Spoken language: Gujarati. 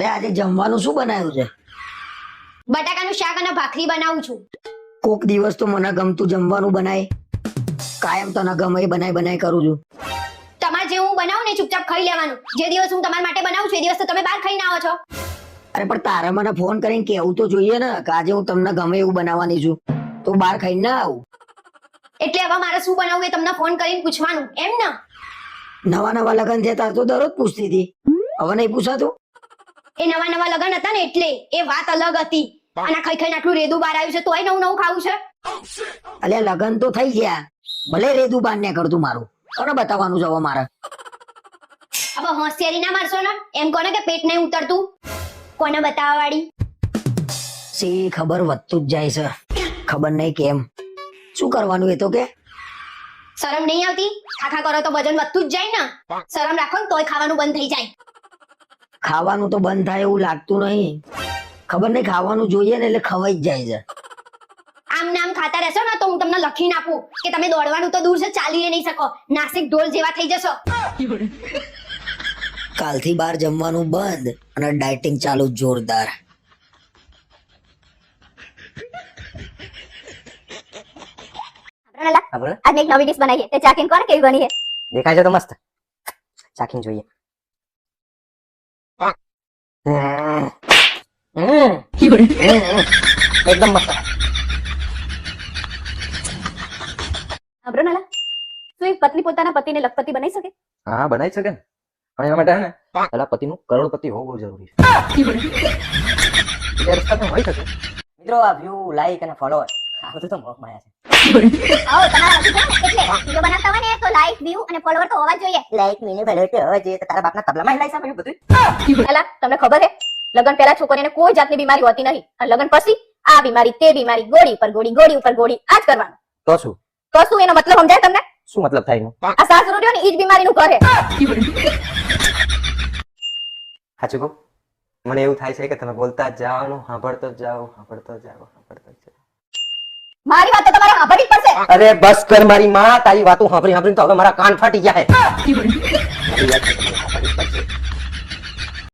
અરે આજે જમવાનું શું બનાવ્યું છે? બટાકાનું શાક અને ભાખરી બનાવું છું. કોક દિવસ તો મને ગમતું જમવાનું બનાય. કાયમ તને ગમે એ બનાય બનાય કરું છું. તમારે જે હું બનાવું ને ચૂપચાપ ખાઈ લેવાનું. જે દિવસ હું તમારા માટે બનાવું છું એ દિવસ તો તમે બહાર ખાઈને આવો છો. અરે પણ તારે મને ફોન કરીને કેવું તો જોઈએ ને કે આજે હું તમને ગમે એવું બનાવવાની છું. તો બહાર ખાઈને ના આવું. એટલે હવે મારે શું બનાવવું એ તમને ફોન કરીને પૂછવાનું. એમ ને? નવા નવા લગ્ન છે તાર તો દરરોજ પૂછતી હતી. હવે નહીં પૂછાતું? એ નવા નવા લગન હતા ને એટલે એ વાત અલગ હતી. અને ખાઈ ખાઈને આટલું રેદું બહાર આવ્યું છે તોય નવું નવું ખાવું છે? અલે લગન તો થઈ ગયા. ભલે રેદું બાર ને કરતું મારું. કોને બતાવવાનું જવો મારે? હવે હોશિયારી ના મારશો ને? એમ કોને કે પેટ નહીં ઉતરતું. કોને બતાવવા વાળી સી ખબર વધતું જ જાય છે. ખબર નહીં કેમ. શું કરવાનું એ તો કે? શરમ નહીં આવતી? ખાખા કરો તો વજન વધતું જ જાય ને? શરમ રાખો ને તોય ખાવાનું બંધ થઈ જાય. ખાવાનું તો બંધ થાય એવું લાગતું નહીં. ખબર નહીં ખાવાનું જોઈએ ને એટલે ખવાઈ જ જાય છે. આમ નામ ખાતા રહેશો ને તો હું તમને લખીને આપું કે તમે દોડવાનું તો દૂર છે ચાલી નહીં શકો. નાસિક ઢોલ જેવા થઈ જશો. કાલથી બહાર જમવાનું બંધ અને ડાયટિંગ ચાલુ જોરદાર. આપણે એક નવી ડિશ બનાવીએ તે ચાખીને કોને કેવી બની છે? દેખાય છે તો મસ્ત. ચાખીને જોઈએ. એકદમ મસ્ત સાંભળો નાલા શું એક પત્ની પોતાના પતિને લખપતિ બનાવી શકે? હા બનાવી શકે ને. પણ એના માટે ને પેલા પતિનું કરોડપતિ હોવું જરૂરી છે. શકે. મિત્રો આ વ્યૂ લાઈક અને ફોલોઅર આ બધું તો મોહ માયા છે. આવો તમારા એટલે વિડિયો બનાવતા હોય લાઈક વ્યૂ અને ફોલોવર તો હોવા જોઈએ. લાઈક મિની ફોલોવર તો હોવા જોઈએ તારા બાપના તબલામાં હિલાઈ સાંભળ્યું બધું એલા તમને ખબર છે લગન પહેલા છોકરીને કોઈ જાતની બીમારી હોતી નહીં. અને લગન પછી આ બીમારી તે બીમારી ગોળી ઉપર ગોળી ગોળી ઉપર ગોળી આ જ કરવાનું. તો શું? તો શું એનો મતલબ સમજાય તમને? શું મતલબ થાય એનું? આ સાસરો રહ્યો ને ઈ જ બીમારીનું ઘર છે સાચું કહું? મને એવું થાય છે કે તમે બોલતા જાઓ સાંભળતો જાઓ સાંભળતો જાઓ સાંભળતો જાઓ. મારી વાત તો સાંભળવી પડશે. અરે બસ કર મારી માં તારી વાતો સાંભળી સાંભળીને તો હવે મારા કાન ફાટી ગયા